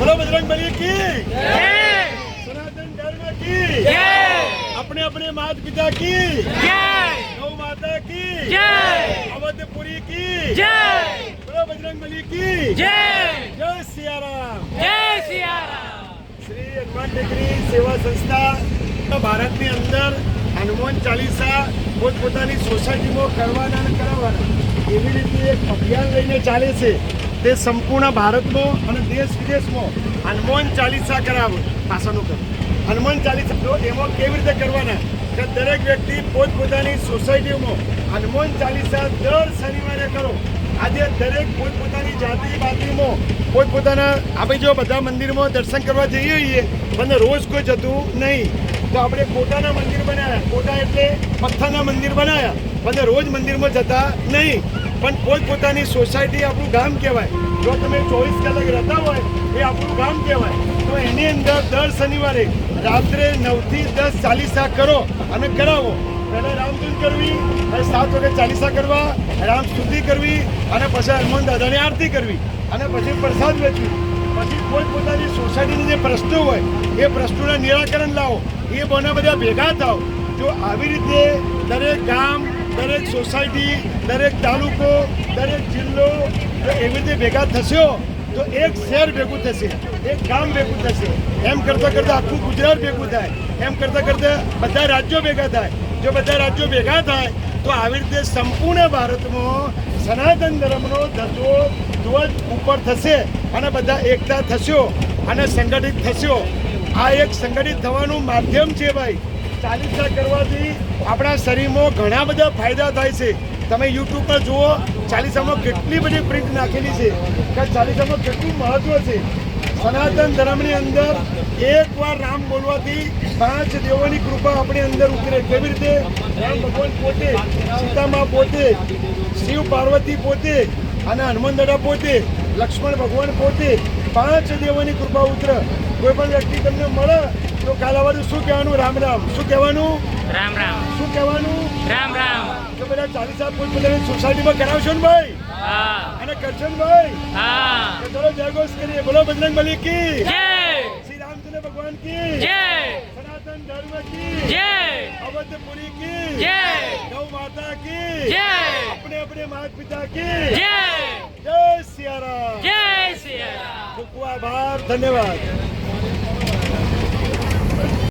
બોલો બજરંગ બલી की सनातन धर्म की अपने अपने माता पिता की गौ माता की अवधपुरी की बोलो बजरंग बली की जय सियाराम શ્રી હનુમાન ટેકરી સેવા સંસ્થા ભારતની અંદર હનુમાન ચાલીસા પોતપોતાની સોસાયટીમાં કરવાના અને કરાવવાના એવી રીતે એક અભિયાન લઈને ચાલે છે તે સંપૂર્ણ ભારતમાં અને દેશ વિદેશમાં હનુમાન ચાલીસા કરાવ પાસાનું કરો હનુમાન ચાલીસા તો એમાં કેવી રીતે કરવાના? કે દરેક વ્યક્તિ પોતપોતાની સોસાયટીમાં હનુમાન ચાલીસા દર શનિવારે કરો. આજે દરેક પોતપોતાની જાતિ બાતિમાં પોતપોતાના આપણે જો બધા મંદિરમાં દર્શન કરવા જઈએ છીએ, પણ રોજ કોઈ જતું નહીં. તો આપણે કોટાના મંદિર બનાવ્યા. કોટા એટલે પથ્થરના મંદિર બનાવ્યા. પણ રોજ મંદિરમાં જતા નહીં. પણ પોતપોતાની સોસાયટી આપણું ગામ કહેવાય. જો તમે ચોવીસ કલાક રહેતા હોય, એ આપણું ગામ કહેવાય. તો એની અંદર દર શનિવારે રાત્રે નવથી દસ ચાલીસા કરો અને કરાવો. પહેલાં રામધૂન કરવી અને સાત વાગે ચાલીસા કરવા, રામ સ્તુતિ કરવી, અને પછી હનુમાન દાદાની આરતી કરવી, અને પછી પ્રસાદ વેચવી. પછી કોઈ પોતાની સોસાયટીના જે પ્રશ્નો હોય, એ પ્રશ્નોના નિરાકરણ લાવો. એ બને બધા ભેગા થાવ જો આવી રીતે દરેક ગામ દરેક સોસાયટી, દરેક તાલુકો, દરેક જિલ્લો એવી રીતે ભેગા થશો, તો એક શહેર ભેગું થશે, એક ગામ ભેગું થશે. એમ કરતાં કરતાં આખું ગુજરાત ભેગું થાય. એમ કરતાં કરતાં બધા રાજ્યો ભેગા થાય. જો બધા રાજ્યો ભેગા થાય, તો આવી રીતે સંપૂર્ણ ભારતમાં સનાતન ધર્મનો ધજો ધ્વજ ઉપર થશે અને બધા એકતા થશો અને સંગઠિત થશો. આ એક સંગઠિત થવાનું માધ્યમ છે ભાઈ. ચાલીસા કરવાથી આપણા શરીરમાં ઘણા બધા ફાયદા થાય છે. તમે યુટ્યુબ પર જુઓ, ચાલીસામાં કેટલી બધી પ્રિન્ટ નાખેલી છે. કે ચાલીસામાં કેટલું મહત્વ છે. સનાતન ધર્મની અંદર એકવાર રામ બોલવાથી પાંચ દેવોની કૃપા આપણી અંદર ઉતરે. કેવી રીતે? રામ ભગવાન પોતે, સીતામાં પોતે, શિવ પાર્વતી પોતે અને હનુમાન દાદા પોતે, લક્ષ્મણ ભગવાન પોતે પાંચ દેવોની કૃપા ઉતરે. કોઈ પણ વ્યક્તિ તમને મળે તો કાલાવાડું શું કહેવાનું રામ રામ શું કહેવાનું રામ રામ શું કહેવાનું રામ રામ તો બધા ચાલીસા પોતપોતાની સોસાયટીમાં કરાવશો ને ભાઈ હા અને કરશો ને ભાઈ હા તો ચલો જયઘોષ કરીએ બોલો બજરંગ બલી કી જય શ્રી રામચંદ્ર ભગવાન की જય सनातन धर्म की જય अवधपुरी की જય गौ माता की જય अपने अपने माता पिता की જય जय सिया राम જય સિયા ખૂબ ખૂબ આભાર ધન્યવાદ